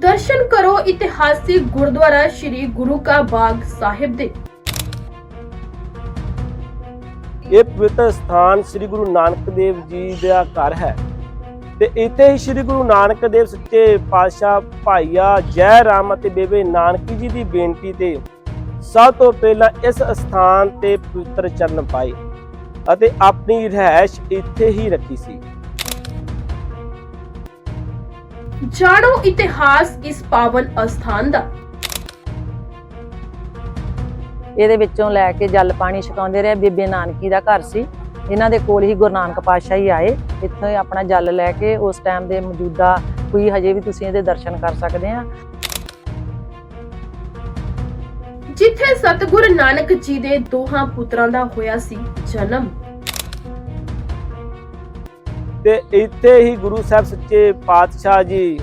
ਦਰਸ਼ਨ ਕਰੋ ਇਤਿਹਾਸਿਕ ਗੁਰਦੁਆਰਾ ਸ੍ਰੀ ਗੁਰੂ ਕਾ ਬਾਗ ਸਾਹਿਬ ਦੇ। ਇਹ ਪਵਿੱਤਰ ਸਥਾਨ ਸ੍ਰੀ ਗੁਰੂ ਨਾਨਕ ਦੇਵ ਜੀ ਦਾ ਘਰ ਹੈ ਤੇ ਇੱਥੇ ਹੀ ਸ੍ਰੀ ਗੁਰੂ ਨਾਨਕ ਦੇਵ ਸੱਚੇ ਪਾਤਸ਼ਾਹ ਭਾਈਆ ਜੈ ਰਾਮ ਅਤੇ ਬੇਬੇ ਨਾਨਕੀ ਜੀ ਦੀ ਬੇਨਤੀ ਤੇ ਸਭ ਤੋਂ ਪਹਿਲਾਂ ਇਸ ਸਥਾਨ ਤੇ ਪਵਿੱਤਰ ਚਰਨ ਪਾਏ ਅਤੇ ਆਪਣੀ ਰਹਿائش ਇੱਥੇ ਹੀ ਰੱਖੀ ਸੀ। ਜਾਣੋ ਇਤਿਹਾਸ ਇਸ ਪਾਵਨ ਅਸਥਾਨ ਦਾ। ਇਹਦੇ ਵਿੱਚੋਂ ਲੈ ਕੇ ਜਲ ਪਾਣੀ ਛਕਾਉਂਦੇ ਰਹੇ ਬੀਬੀ ਨਾਨਕੀ ਦਾ ਘਰ ਸੀ। ਇਹਨਾਂ ਦੇ ਕੋਲ ਹੀ ਗੁਰੂ ਨਾਨਕ ਪਾਤਸ਼ਾਹ ਹੀ ਆਏ। ਇੱਥੋਂ ਆਪਣਾ ਜਲ ਲੈ ਕੇ ਉਸ ਟਾਈਮ ਦੇ ਮੌਜੂਦਾ ਕੋਈ ਹਜੇ ਵੀ ਤੁਸੀਂ ਇਹਦੇ ਦਰਸ਼ਨ ਕਰ ਸਕਦੇ ਆ। ਜਿੱਥੇ ਸਤਿਗੁਰ ਨਾਨਕ ਜੀ ਦੇ ਦੋਹਾਂ ਪੁੱਤਰਾਂ ਦਾ ਹੋਇਆ ਸੀ ਜਨਮ ਤੇ ਇੱਥੇ ਹੀ ਗੁਰੂ ਸਾਹਿਬ ਸੱਚੇ ਪਾਤਸ਼ਾਹ ਜੀ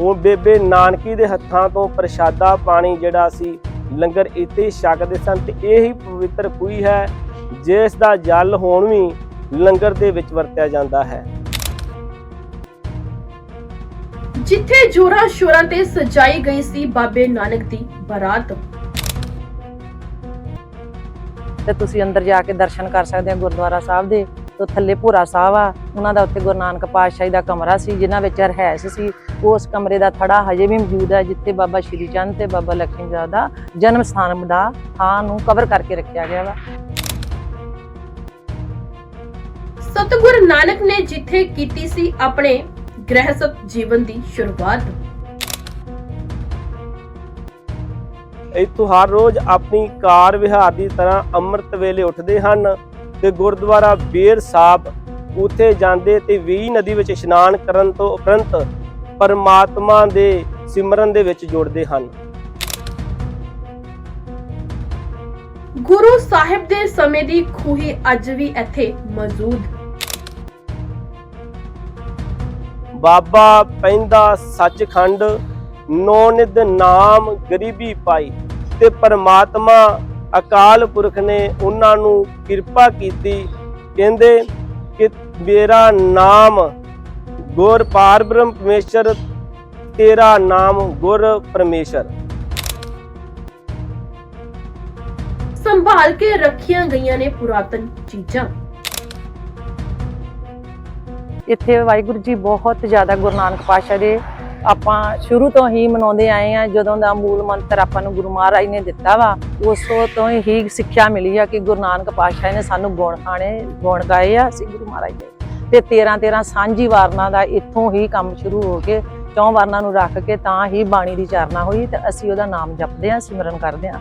ਉਹ ਬੇਬੇ ਨਾਨਕੀ ਦੇ ਹੱਥਾਂ ਤੋਂ ਪ੍ਰਸ਼ਾਦਾ ਪਾਣੀ ਜਿਹੜਾ ਸੀ ਲੰਗਰ ਇੱਥੇ ਹੀ ਛਕਦੇ ਸਨ ਤੇ ਇਹ ਹੀ ਪਵਿੱਤਰ ਖੂਹੀ ਹੈ ਜਿਸ ਦਾ ਜਲ ਹੁਣ ਵੀ ਲੰਗਰ ਦੇ ਵਿੱਚ ਵਰਤਿਆ ਜਾਂਦਾ ਹੈ। ਜਿੱਥੇ ਜੋਰਾਂ ਸ਼ੋਰਾਂ ਤੇ ਸਜਾਈ ਗਈ ਸੀ ਬਾਬੇ ਨਾਨਕ ਦੀ ਬਰਾਤ। ਤੇ ਤੁਸੀਂ ਅੰਦਰ ਜਾ ਕੇ ਦਰਸ਼ਨ ਕਰ ਸਕਦੇ ਆ ਗੁਰਦੁਆਰਾ ਸਾਹਿਬ ਦੇ। ਤੋਂ ਥੱਲੇ ਭੂਰਾ ਸਾਹਿਬ ਆ ਉਹਨਾਂ ਦਾ ਉੱਥੇ ਗੁਰੂ ਨਾਨਕ ਪਾਤਸ਼ਾਹ ਦਾ ਕਮਰਾ ਸੀ ਜਿਨ੍ਹਾਂ ਵਿੱਚ ਰਹਿਸ ਸੀ। ਉਸ ਕਮਰੇ ਦਾ ਥੜਾ ਹਜੇ ਵੀ ਮੌਜੂਦ ਹੈ ਜਿੱਥੇ ਬਾਬਾ ਸ਼੍ਰੀ ਚੰਦ ਤੇ ਬਾਬਾ ਲਖਮੀ ਦਾ ਜਨਮ ਸਥਾਨ ਦਾ ਥਾਂ ਨੂੰ ਕਵਰ ਕਰਕੇ ਰੱਖਿਆ ਗਿਆ ਵਾ। ਸਤਗੁਰ ਨਾਨਕ ਨੇ ਜਿੱਥੇ ਕੀਤੀ ਸੀ ਆਪਣੇ ਗ੍ਰਹਿਸਥ ਜੀਵਨ ਦੀ ਸ਼ੁਰੂਆਤ। ਇਤੋਂ ਹਰ ਰੋਜ਼ ਆਪਣੀ ਕਾਰ ਵਿਹਾਰ ਦੀ ਤਰ੍ਹਾਂ ਅੰਮ੍ਰਿਤ ਵੇਲੇ ਉੱਠਦੇ ਹਨ। ਤੇ ਗੁਰਦੁਆਰਾ ਬੇਰ ਸਾਹਿਬ ਉੱਥੇ ਜਾਂਦੇ ਤੇ ਵੀ ਨਦੀ ਵਿੱਚ ਇਸ਼ਨਾਨ ਕਰਨ ਤੋਂ ਉਪਰੰਤ ਪਰਮਾਤਮਾ ਦੇ ਸਿਮਰਨ ਦੇ ਵਿੱਚ ਜੁੜਦੇ ਹਨ। ਗੁਰੂ ਸਾਹਿਬ ਦੇ ਸਮੇਂ ਦੀ ਖੂਹੀ ਅੱਜ ਵੀ ਇੱਥੇ ਮੌਜੂਦ। ਬਾਬਾ ਪੈਂਦਾ ਸੱਚਖੰਡ ਨੌ ਨਿਧ ਨਾਮ ਗਰੀਬੀ ਪਾਈ ਤੇ ਪਰਮਾਤਮਾ ਅਕਾਲ ਪੁਰਖ ਨੇ ਉਹਨਾਂ ਨੂੰ ਕਿਰਪਾ ਕੀਤੀ ਕਹਿੰਦੇ ਕਿ ਮੇਰਾ ਨਾਮ ਗੁਰ ਪਾਰ ਬ੍ਰਹਮ ਪਰਮੇਸ਼ਰ ਤੇਰਾ ਨਾਮ ਗੁਰ ਪਰਮੇਸ਼ਰ। ਸੰਭਾਲ ਕੇ ਰੱਖੀਆਂ ਗਈਆਂ ਨੇ ਪੁਰਾਤਨ ਚੀਜ਼ਾਂ। ਇੱਥੇ ਵਾਹਿਗੁਰੂ ਜੀ ਬਹੁਤ ਜ਼ਿਆਦਾ ਗੁਰੂ ਨਾਨਕ ਪਾਤਸ਼ਾਹ ਦੇ ਆਪਾਂ ਸ਼ੁਰੂ ਤੋਂ ਹੀ ਮਨਾਉਂਦੇ ਆਏ ਆ ਜਦੋਂ ਦਾ ਮੂਲ ਮੰਤਰ ਆਪਾਂ ਨੂੰ ਗੁਰੂ ਮਹਾਰਾਜ ਨੇ ਦਿੱਤਾ ਵਾ, ਉਸ ਤੋਂ ਹੀ ਸਿੱਖਿਆ ਮਿਲੀ ਆ ਕਿ ਗੁਰੂ ਨਾਨਕ ਪਾਤਸ਼ਾਹ ਨੇ ਸਾਨੂੰ ਗੁਣ ਖਾਣੇ ਗੁਣ ਗਾਏ ਆ ਅਸੀਂ ਗੁਰੂ ਮਹਾਰਾਜ ਨੇ ਤੇ 13 13 ਸਾਂਝੀ ਵਾਰਨਾ ਦਾ ਇੱਥੋਂ ਹੀ ਕੰਮ ਸ਼ੁਰੂ ਹੋ ਕੇ ਚੌਂ ਵਾਰਨਾ ਨੂੰ ਰੱਖ ਕੇ ਤਾਂ ਹੀ ਬਾਣੀ ਦੀ ਚਾਰਨਾ ਹੋਈ ਤੇ ਅਸੀਂ ਉਹਦਾ ਨਾਮ ਜਪਦੇ ਆ ਸਿਮਰਨ ਕਰਦੇ ਆ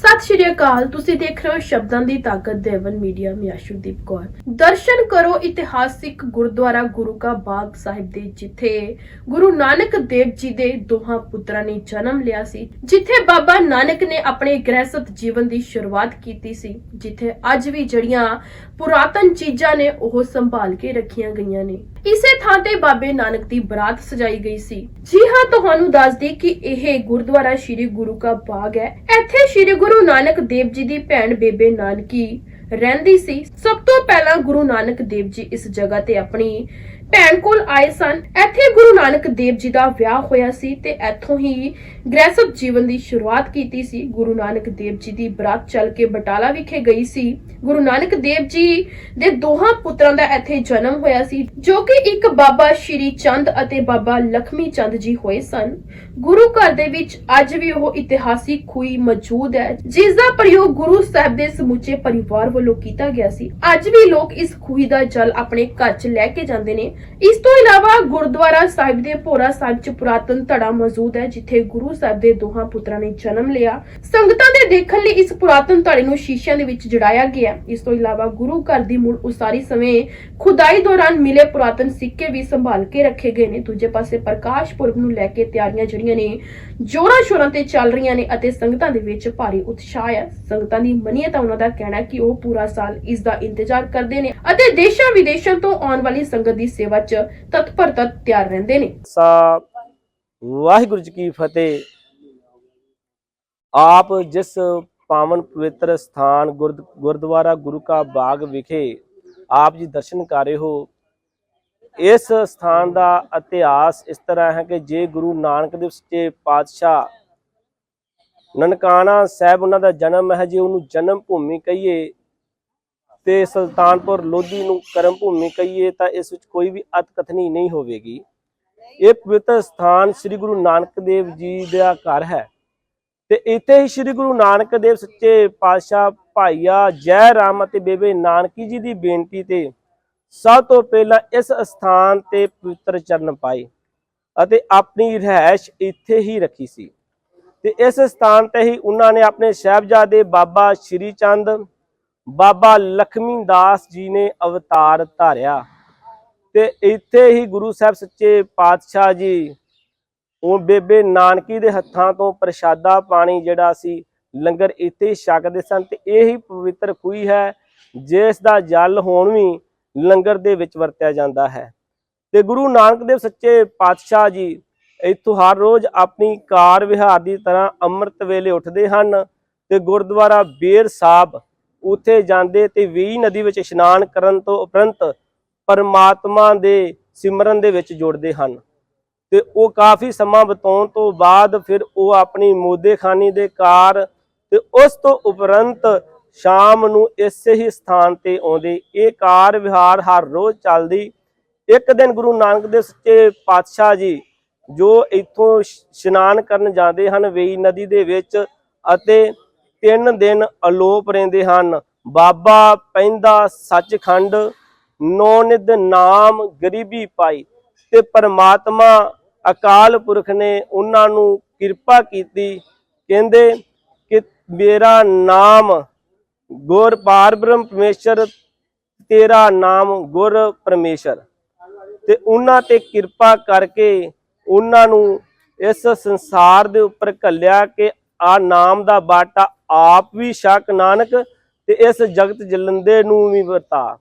ਸਤਿ ਸ਼੍ਰੀ ਅਕਾਲ। ਤੁਸੀਂ ਦੇਖ ਰਹੇ ਹੋ ਸ਼ਬਦਾਂ ਦੀ ਤਾਕਤ ਦੇਵਨ ਮੀਡੀਆ, ਮੈਂ ਅਸ਼ੂਦੀਪ ਕੌਰ। ਦਰਸ਼ਨ ਕਰੋ ਇਤਿਹਾਸਿਕ ਗੁਰਦੁਆਰਾ ਗੁਰੂ ਕਾ ਬਾਗ ਸਾਹਿਬ ਦੇ, ਜਿੱਥੇ ਗੁਰੂ ਨਾਨਕ ਦੇਵ ਜੀ ਦੇ ਦੋਹਾਂ ਪੁੱਤਰਾਂ ਨੇ ਜਨਮ ਲਿਆ ਸੀ। ਜਿੱਥੇ ਬਾਬਾ ਨਾਨਕ ਨੇ ਆਪਣੇ ਗ੍ਰਹਿਸਤ ਜੀਵਨ ਦੀ ਸ਼ੁਰੂਆਤ ਕੀਤੀ ਸੀ। ਜਿੱਥੇ ਅੱਜ ਵੀ ਜੜੀਆਂ ਪੁਰਾਤਨ ਚੀਜ਼ਾਂ ਨੇ, ਉਹ ਸੰਭਾਲ ਕੇ ਰੱਖੀਆਂ ਗਈਆਂ ਨੇ। ਇਸੇ ਥਾਂ ਤੇ ਬਾਬੇ ਨਾਨਕ ਦੀ ਬਰਾਤ ਸਜਾਈ ਗਈ ਸੀ। ਜੀ ਹਾਂ, ਤੁਹਾਨੂੰ ਦੱਸ ਦਈ ਕਿ ਇਹ ਗੁਰਦੁਆਰਾ ਸ੍ਰੀ ਗੁਰੂ ਕਾ ਬਾਗ ਹੈ। ਇੱਥੇ ਸ੍ਰੀ ਗੁਰੂ ਗੁਰੂ ਨਾਨਕ ਦੇਵ ਜੀ ਦੀ ਭੈਣ ਬੇਬੇ ਨਾਨਕੀ ਰਹਿੰਦੀ ਸੀ। ਸਭ ਤੋਂ ਪਹਿਲਾਂ ਗੁਰੂ ਨਾਨਕ ਦੇਵ ਜੀ ਇਸ ਜਗ੍ਹਾ ਤੇ ਆਪਣੀ ਭੈਣ ਕੋਲ ਆਏ ਸਨ। ਇੱਥੇ ਗੁਰੂ ਨਾਨਕ ਦੇਵ ਜੀ ਦਾ ਵਿਆਹ ਹੋਇਆ ਸੀ ਤੇ ਇੱਥੋਂ ਹੀ ਗ੍ਰਹਿਸਤ ਜੀਵਨ ਦੀ ਸ਼ੁਰੂਆਤ ਕੀਤੀ ਸੀ। ਗੁਰੂ ਨਾਨਕ ਦੇਵ ਜੀ ਦੀ ਬਰਾਤ ਚੱਲ ਕੇ ਬਟਾਲਾ ਵਿਖੇ ਗਈ ਸੀ। ਗੁਰੂ ਨਾਨਕ ਦੇਵ ਜੀ ਦੇ ਦੋਹਾਂ ਪੁੱਤਰਾਂ ਦਾ ਇੱਥੇ ਜਨਮ ਹੋਇਆ ਸੀ, ਜੋ ਕਿ ਇੱਕ ਬਾਬਾ ਸ਼੍ਰੀ ਚੰਦ ਅਤੇ ਬਾਬਾ ਲਖਮੀ ਚੰਦ ਜੀ ਹੋਏ ਸਨ। ਗੁਰੂ ਘਰ ਦੇ ਵਿੱਚ ਅੱਜ ਵੀ ਉਹ ਇਤਿਹਾਸਿਕ ਖੂਹੀ ਮੌਜੂਦ ਹੈ, ਜਿਸ ਦਾ ਪ੍ਰਯੋਗ ਗੁਰੂ ਸਾਹਿਬ ਦੇ ਸਮੁੱਚੇ ਪਰਿਵਾਰ ਵੱਲੋਂ ਕੀਤਾ ਗਿਆ ਸੀ। ਅੱਜ ਵੀ ਲੋਕ ਇਸ ਖੂਹੀ ਦਾ ਜਲ ਆਪਣੇ ਘਰ 'ਚ ਲੈ ਕੇ ਜਾਂਦੇ ਨੇ। ਇਸ ਤੋਂ ਇਲਾਵਾ ਗੁਰਦੁਆਰਾ ਸਾਹਿਬ ਦੇ ਭੋਰਾ ਸਾਹਿਬ 'ਚ ਪੁਰਾਤਨ ਧੜਾ ਮੌਜੂਦ ਹੈ, ਜਿੱਥੇ ਗੁਰੂ ਸਾਹਿਬ ਦੇ ਦੋਹਾਂ ਪੁੱਤਰਾਂ ਨੇ ਜਨਮ ਲਿਆ। ਸੰਗਤਾਂ ਦੇ ਦੇਖਣ ਲਈ ਇਸ ਪੁਰਾਤਨ ਧੜੇ ਨੂੰ ਸ਼ੀਸ਼ਿਆਂ ਦੇ ਵਿੱਚ ਜੜਾਇਆ ਗਿਆ। ਇਸ ਤੋਂ ਇਲਾਵਾ ਗੁਰੂ ਘਰ ਦੀ ਮੁੜ ਉਸਾਰੀ ਸਮੇਂ ਖੁਦਾਈ ਦੌਰਾਨ ਮਿਲੇ ਪੁਰਾਤਨ ਸਿੱਕੇ ਵੀ ਸੰਭਾਲ ਕੇ ਰੱਖੇ ਗਏ ਨੇ। ਦੂਜੇ ਪਾਸੇ ਪ੍ਰਕਾਸ਼ ਪੁਰਬ ਨੂੰ ਲੈ ਕੇ ਤਿਆਰੀਆਂ ਜਿਹੜੀਆਂ ਨੇ ਜੋਰਾਂ ਸ਼ੋਰਾਂ ਤੇ ਚੱਲ ਰਹੀਆਂ ਨੇ ਅਤੇ ਸੰਗਤਾਂ ਦੇ ਵਿੱਚ ਭਾਰੀ ਉਤਸ਼ਾਹ ਹੈ। ਸੰਗਤਾਂ ਦੀ ਮੰਨੀਏ ਉਹਨਾਂ ਦਾ ਕਹਿਣਾ ਕਿ ਉਹ ਪੂਰਾ ਸਾਲ ਇਸ ਦਾ ਇੰਤਜ਼ਾਰ ਕਰਦੇ ਨੇ ਅਤੇ ਦੇਸ਼ਾਂ ਵਿਦੇਸ਼ਾਂ ਤੋਂ ਆਉਣ ਵਾਲੀ ਸੰਗਤ ਦੀ ਸੇਵਾ 'ਚ ਤਤਪਰ ਤਤ ਤਿਆਰ ਰਹਿੰਦੇ ਨੇ। ਸਾ ਵਾਹਿਗੁਰੂ ਜੀ ਕੀ ਫਤਿਹ। ਆਪ ਜਿਸ ਪਾਵਨ ਪਵਿੱਤਰ ਸਥਾਨ ਗੁਰਦੁਆਰਾ ਗੁਰੂ ਕਾ ਬਾਗ ਵਿਖੇ ਆਪ ਜੀ ਦਰਸ਼ਨ ਕਰ ਰਹੇ ਹੋ ਇਸ ਸਥਾਨ ਦਾ ਇਤਿਹਾਸ ਇਸ ਤਰ੍ਹਾਂ ਹੈ ਕਿ ਜੇ ਗੁਰੂ ਨਾਨਕ ਦੇਵ ਸੱਚੇ ਪਾਤਸ਼ਾਹ ਨਨਕਾਣਾ ਸਾਹਿਬ ਉਹਨਾਂ ਦਾ ਜਨਮ ਹੈ, ਜੇ ਉਹਨੂੰ ਜਨਮ ਭੂਮੀ ਕਹੀਏ ਤੇ ਸੁਲਤਾਨਪੁਰ ਲੋਧੀ ਨੂੰ ਕਰਮ ਭੂਮੀ ਕਹੀਏ, ਤਾਂ ਇਸ ਵਿੱਚ ਕੋਈ ਵੀ ਅਤਕਥਨੀ ਨਹੀਂ ਹੋਵੇਗੀ। ਇਹ ਪਵਿੱਤਰ ਸਥਾਨ ਸ੍ਰੀ ਗੁਰੂ ਨਾਨਕ ਦੇਵ ਜੀ ਦਾ ਘਰ ਹੈ ਤੇ ਇੱਥੇ ਹੀ ਸ੍ਰੀ ਗੁਰੂ ਨਾਨਕ ਦੇਵ ਸੱਚੇ ਪਾਤਸ਼ਾਹ ਭਾਈਆ ਜੈ ਰਾਮ ਅਤੇ ਬੇਬੇ ਨਾਨਕੀ ਜੀ ਦੀ ਬੇਨਤੀ ਤੇ ਸਭ ਤੋਂ ਪਹਿਲਾਂ ਇਸ ਸਥਾਨ ਤੇ ਪਵਿੱਤਰ ਚਰਨ ਪਾਏ ਅਤੇ ਆਪਣੀ ਰਹਿائش ਇੱਥੇ ਹੀ ਰੱਖੀ ਸੀ। ਤੇ ਇਸ ਸਥਾਨ ਤੇ ਹੀ ਉਹਨਾਂ ਨੇ ਆਪਣੇ ਸਹਿਬਜ਼ਾਦੇ ਬਾਬਾ ਸ਼੍ਰੀ ਚੰਦ, ਬਾਬਾ ਲਖਮੀ ਦਾਸ ਜੀ ਨੇ ਅਵਤਾਰ ਧਾਰਿਆ। ਤੇ ਇੱਥੇ ਹੀ ਗੁਰੂ ਸਾਹਿਬ ਸੱਚੇ ਪਾਤਸ਼ਾਹ ਜੀ, ਉਹ ਬੇਬੇ ਨਾਨਕੀ ਦੇ ਹੱਥਾਂ ਤੋਂ ਪ੍ਰਸ਼ਾਦਾ ਪਾਣੀ ਜਿਹੜਾ ਸੀ, ਲੰਗਰ ਇੱਥੇ ਹੀ ਛਕਦੇ ਸਨ ਤੇ ਇਹ ਹੀ ਪਵਿੱਤਰ ਖੂਹੀ ਹੈ, ਜਿਸ ਦਾ ਜਲ ਹੋਣ ਵੀ ਲੰਗਰ ਦੇ ਵਿੱਚ ਵਰਤਿਆ ਜਾਂਦਾ ਹੈ। ਤੇ ਗੁਰੂ ਨਾਨਕ ਦੇਵ ਸੱਚੇ ਪਾਤਸ਼ਾਹ ਜੀ ਇੱਥੋਂ ਹਰ ਰੋਜ਼ ਆਪਣੀ ਕਾਰ ਵਿਹਾਰ ਦੀ ਤਰ੍ਹਾਂ ਅੰਮ੍ਰਿਤ ਵੇਲੇ ਉੱਠਦੇ ਹਨ ਤੇ ਗੁਰਦੁਆਰਾ ਬੇਰ ਸਾਹਿਬ ਉੱਥੇ ਜਾਂਦੇ ਤੇ ਵੀ ਨਦੀ ਵਿੱਚ ਇਸ਼ਨਾਨ ਕਰਨ ਤੋਂ ਉਪਰੰਤ ਪਰਮਾਤਮਾ ਦੇ ਸਿਮਰਨ ਦੇ ਵਿੱਚ ਜੁੜਦੇ ਹਨ। ਤੇ ਉਹ ਕਾਫੀ ਸਮਾਂ ਬਤਾਉਣ ਤੋਂ ਬਾਅਦ ਫਿਰ ਉਹ ਆਪਣੀ ਮੋਦੇਖਾਨੀ ਦੇ ਕਾਰ ਤੇ ਉਸ ਤੋਂ ਉਪਰੰਤ ਸ਼ਾਮ ਨੂੰ ਇਸੇ ਹੀ ਸਥਾਨ ਤੇ ਆਉਂਦੇ। ਇਹ ਕਾਰ ਵਿਹਾਰ ਹਰ ਰੋਜ਼ ਚੱਲਦੀ। ਇੱਕ ਦਿਨ ਗੁਰੂ ਨਾਨਕ ਦੇਵ ਸੱਚੇ ਪਾਤਸ਼ਾਹ ਜੀ, ਜੋ ਇੱਥੋਂ ਇਸ਼ਨਾਨ ਕਰਨ ਜਾਂਦੇ ਹਨ, ਵੇਈ ਨਦੀ ਦੇ ਵਿੱਚ ਅਤੇ ਤਿੰਨ ਦਿਨ ਅਲੋਪ ਰਹਿੰਦੇ ਹਨ। ਬਾਬਾ ਪੈਂਦਾ ਸੱਚਖੰਡ ਨੌ ਨਿਧ ਨਾਮ ਗਰੀਬੀ ਪਾਈ। ਤੇ ਪਰਮਾਤਮਾ ਅਕਾਲ ਪੁਰਖ ਨੇ ਉਹਨਾਂ ਨੂੰ ਕਿਰਪਾ ਕੀਤੀ। ਕਹਿੰਦੇ ਕਿ ਮੇਰਾ ਨਾਮ ਗੁਰ ਪਾਰ ਬ੍ਰਹਮ ਪਰਮੇਸ਼ਰ, ਤੇਰਾ ਨਾਮ ਗੁਰ ਪਰਮੇਸ਼ਰ। ਤੇ ਉਹਨਾਂ ਤੇ ਕਿਰਪਾ ਕਰਕੇ ਉਹਨਾਂ ਨੂੰ ਇਸ ਸੰਸਾਰ ਦੇ ਉੱਪਰ ਘੱਲਿਆ ਕਿ ਆ ਨਾਮ ਦਾ ਬਾਟਾ ਆਪ ਵੀ ਸ਼ੱਕ ਨਾਨਕ ਤੇ ਇਸ ਜਗਤ ਜਲੰਦੇ ਨੂੰ ਵੀ ਵਰਤਾ।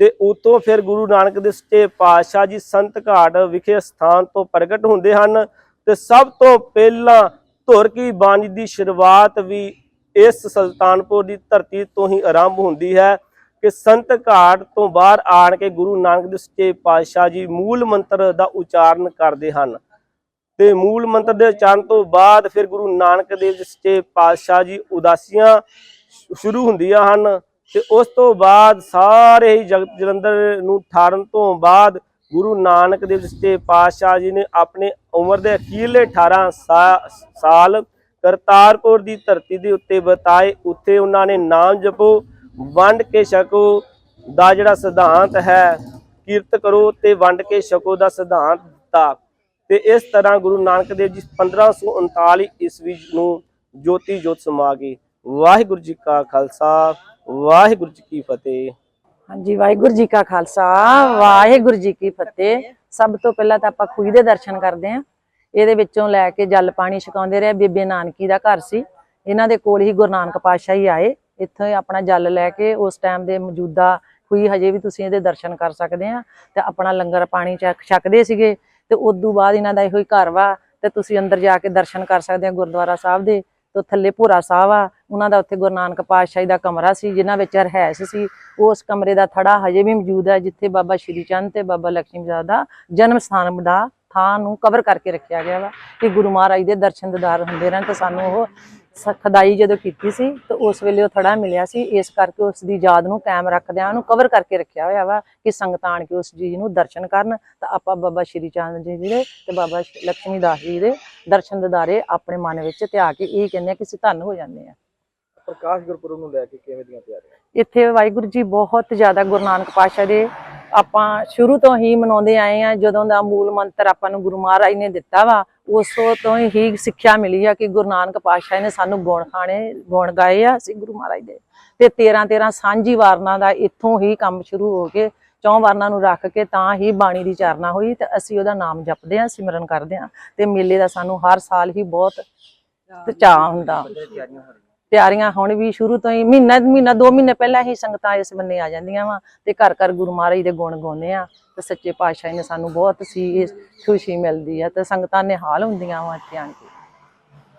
ਤੇ ਉਤੋਂ ਫਿਰ ਗੁਰੂ ਨਾਨਕ ਦੇ ਸੱਚੇ ਪਾਤਸ਼ਾਹ ਜੀ ਸੰਤ ਘਾਟ ਵਿਖੇ ਸਥਾਨ ਤੋਂ ਪ੍ਰਗਟ ਹੁੰਦੇ ਹਨ ਤੇ ਸਭ ਤੋਂ ਪਹਿਲਾਂ ਧੁਰ ਕੀ ਬਾਣੀ ਦੀ ਸ਼ੁਰੂਆਤ ਵੀ ਇਸ ਸੁਲਤਾਨਪੁਰ ਦੀ ਧਰਤੀ ਤੋਂ ਹੀ ਆਰੰਭ ਹੁੰਦੀ ਹੈ ਕਿ ਸੰਤ ਘਾਟ ਤੋਂ ਬਾਹਰ ਆਣ ਕੇ ਗੁਰੂ ਨਾਨਕ ਦੇਵ ਸੱਚੇ ਪਾਤਸ਼ਾਹ ਜੀ ਮੂਲ ਮੰਤਰ ਦਾ ਉਚਾਰਨ ਕਰਦੇ ਹਨ। ਤੇ ਮੂਲ ਮੰਤਰ ਦੇ ਉਚਾਰਨ ਤੋਂ ਬਾਅਦ ਫਿਰ ਗੁਰੂ ਨਾਨਕ ਦੇਵ ਜੀ ਸੱਚੇ ਪਾਤਸ਼ਾਹ ਜੀ ਉਦਾਸੀਆਂ ਸ਼ੁਰੂ ਹੁੰਦੀਆਂ ਹਨ ਤੇ ਉਸ ਤੋਂ ਬਾਅਦ ਸਾਰੇ ਹੀ ਜਗਤ ਜਲੰਧਰ ਨੂੰ ਠਾਰਨ ਤੋਂ ਬਾਅਦ ਗੁਰੂ ਨਾਨਕ ਦੇਵ ਜੀ ਸੱਚੇ ਪਾਤਸ਼ਾਹ ਜੀ ਨੇ ਆਪਣੇ ਉਮਰ ਦੇ ਅਖੀਰਲੇ 18 ਸਾਲ ਕਰਤਾਰਪੁਰ ਦੀ ਧਰਤੀ ਦੇ ਉੱਤੇ ਬਤਾਏ, ਉੱਥੇ ਉਹਨਾਂ ਨੇ ਨਾਮ ਜਪੋ, ਵੰਡ ਕੇ ਛਕੋ ਦਾ ਜਿਹੜਾ ਸਿਧਾਂਤ ਹੈ, ਕੀਰਤ ਕਰੋ ਤੇ ਵੰਡ ਕੇ ਛਕੋ ਦਾ ਸਿਧਾਂਤ ਦਿੱਤਾ। ਤੇ ਇਸ ਤਰ੍ਹਾਂ ਗੁਰੂ ਨਾਨਕ ਦੇਵ ਜੀ 1539 ਈਸਵੀ ਨੂੰ ਜੋਤੀ ਜੋਤ ਸਮਾ ਗਏ। ਵਾਹਿਗੁਰੂ ਜੀ ਕਾ ਖਾਲਸਾ, ਵਾਹਿਗੁਰੂ ਜੀ ਕੀ ਫਤਿਹ। ਹਾਂਜੀ, ਵਾਹਿਗੁਰੂ ਜੀ ਕਾ ਖਾਲਸਾ, ਵਾਹਿਗੁਰੂ ਜੀ ਕੀ ਫਤਿਹ। ਸਭ ਤੋਂ ਪਹਿਲਾਂ ਤਾਂ ਆਪਾਂ ਖੂਹੀ ਦੇ ਦਰਸ਼ਨ ਕਰਦੇ ਆਂ ਇਹਦੇ ਵਿੱਚੋਂ ਲੈ ਕੇ ਜਲ ਪਾਣੀ ਛਕਾਉਂਦੇ ਰਹੇ ਬੀਬੇ ਨਾਨਕੀ ਦਾ ਘਰ ਸੀ। ਇਹਨਾਂ ਦੇ ਕੋਲ ਹੀ ਗੁਰੂ ਨਾਨਕ ਪਾਤਸ਼ਾਹ ਹੀ ਆਏ। ਇੱਥੇ ਆਪਣਾ ਜਲ ਲੈ ਕੇ ਉਸ ਟਾਈਮ ਦੇ ਮੌਜੂਦਾ ਹੋਈ ਹਜੇ ਵੀ ਤੁਸੀਂ ਇਹਦੇ ਦਰਸ਼ਨ ਕਰ ਸਕਦੇ ਆ ਤੇ ਆਪਣਾ ਲੰਗਰ ਪਾਣੀ ਛਕਦੇ ਸੀਗੇ ਤੇ ਉਸ ਤੋਂ ਬਾਅਦ ਇਹਨਾਂ ਦਾ ਇਹੋ ਹੀ ਘਰ ਵਾ ਤੇ ਤੁਸੀਂ ਅੰਦਰ ਜਾ ਕੇ ਦਰਸ਼ਨ ਕਰ ਸਕਦੇ ਆ ਗੁਰਦੁਆਰਾ ਸਾਹਿਬ ਦੇ। ਤੋਂ ਥੱਲੇ ਭੋਰਾ ਸਾਹਿਬ ਆ, ਉਹਨਾਂ ਦਾ ਉੱਥੇ ਗੁਰੂ ਨਾਨਕ ਪਾਤਸ਼ਾਹ ਦਾ ਕਮਰਾ ਸੀ, ਜਿਨ੍ਹਾਂ ਵਿੱਚ ਰਹਿਸ ਸੀ। ਉਸ ਕਮਰੇ ਦਾ ਥੜਾ ਹਜੇ ਵੀ ਮੌਜੂਦ ਹੈ ਜਿੱਥੇ ਬਾਬਾ ਸ਼੍ਰੀ ਚੰਦ ਤੇ ਬਾਬਾ ਲక్ష్ਮੀ ਪ੍ਰਸਾਦ ਦਾ ਜਨਮ ਸਥਾਨ ਦਾ ਥਾਂ ਨੂੰ ਕਵਰ ਕਰਕੇ ਰੱਖਿਆ ਗਿਆ ਵਾ ਕਿ ਗੁਰੂ ਮਹਾਰਾਜ ਦੇ ਦਰਸ਼ਨ ਦਿਦਾਰ ਹੁੰਦੇ ਰਹਿਣ ਤਾਂ ਸਾਨੂੰ ਉਹ ਖੁਦਾਈ ਜਦੋਂ ਕੀਤੀ ਸੀ ਤਾਂ ਉਸ ਵੇਲੇ ਉਹ ਥੜਾ ਮਿਲਿਆ ਸੀ ਇਸ ਕਰਕੇ ਉਸ ਦੀ ਯਾਦ ਨੂੰ ਕਾਇਮ ਰੱਖਦਿਆਂ ਉਹਨੂੰ ਕਵਰ ਕਰਕੇ ਰੱਖਿਆ ਹੋਇਆ ਵਾ ਕਿ ਸੰਗਤਾਂ ਆਣ ਕੇ ਉਸ ਚੀਜ਼ ਨੂੰ ਦਰਸ਼ਨ ਕਰਨ ਤਾਂ ਆਪਾਂ ਬਾਬਾ ਸ਼੍ਰੀ ਚੰਦ ਜੀ ਦੇ ਤੇ ਬਾਬਾ ਲక్ష్ਮੀ ਦਾਸ ਜੀ ਦੇ ਦਰਸ਼ਨ ਦਿਦਾਰੇ ਆਪਣੇ ਮਨ ਵਿੱਚ ਧਿਆ ਕੇ ਇਹ ਕਹਿੰਦੇ ਆ ਕਿ ਅਸੀਂ ਧੰਨ ਹੋ ਜਾਂਦੇ ਆ। ਪ੍ਰਕਾਸ਼ ਗੁਰਪੁਰਬ ਨੂੰ ਲੈ ਕੇ ਕਿਵੇਂ ਦੀਆਂ ਤਿਆਰੀਆਂ? ਇੱਥੇ ਵਾਹਿਗੁਰੂ ਜੀ ਬਹੁਤ ਜ਼ਿਆਦਾ ਗੁਰੂ ਨਾਨਕ ਪਾਤਸ਼ਾਹ ਦੇ ਆਪਾਂ ਸ਼ੁਰੂ ਤੋਂ ਹੀ ਮਨਾਉਂਦੇ ਆਏ ਆ ਜਦੋਂ ਦਾ ਮੂਲ ਮੰਤਰ ਆਪਾਂ ਨੂੰ ਗੁਰੂ ਮਹਾਰਾਜ ਨੇ ਦਿੱਤਾ ਵਾ ਉਸ ਤੋਂ ਹੀ ਸਿੱਖਿਆ ਮਿਲੀ ਆ ਕਿ ਗੁਰੂ ਨਾਨਕ ਪਾਤਸ਼ਾਹ ਨੇ ਸਾਨੂੰ ਗੁਣ ਖਾਣੇ ਗੁਣ ਗਾਏ ਆ ਅਸੀਂ ਗੁਰੂ ਮਹਾਰਾਜ ਦੇ। ਤੇ 13 13 ਸਾਂਝੀ ਵਾਰਨਾ ਦਾ ਇੱਥੋਂ ਹੀ ਕੰਮ ਸ਼ੁਰੂ ਹੋ ਕੇ ਚੌਂ ਵਾਰਨਾ ਨੂੰ ਰੱਖ ਕੇ ਤਾਂ ਹੀ ਬਾਣੀ ਦੀ ਚਾਰਨਾ ਹੋਈ ਤੇ ਅਸੀਂ ਉਹਦਾ ਨਾਮ ਜਪਦੇ ਆ ਸਿਮਰਨ ਕਰਦੇ ਆ ਤੇ ਮੇਲੇ ਦਾ ਸਾਨੂੰ ਹਰ ਸਾਲ ਹੀ ਬਹੁਤ ਚਾਅ ਹੁੰਦਾ। ਤਿਆਰੀਆਂ ਹੁਣ ਵੀ ਸ਼ੁਰੂ ਤੋਂ ਹੀ, ਮਹੀਨਾ ਮਹੀਨਾ, ਦੋ ਮਹੀਨੇ ਪਹਿਲਾਂ ਹੀ ਸੰਗਤਾਂ ਇਸ ਬੰਨੇ ਆ ਜਾਂਦੀਆਂ ਵਾ ਤੇ ਘਰ ਘਰ ਗੁਰੂ ਮਹਾਰਾਜ ਦੇ ਗੁਣ ਗਾਉਂਦੇ ਆ ਤੇ ਸੱਚੇ ਪਾਤਸ਼ਾਹ ਨੇ ਸਾਨੂੰ ਬਹੁਤ ਸੀ, ਖੁਸ਼ੀ ਮਿਲਦੀ ਆ ਤੇ ਸੰਗਤਾਂ ਨਿਹਾਲ ਹੁੰਦੀਆਂ ਵਾ ਇੱਥੇ ਆਣ ਕੇ।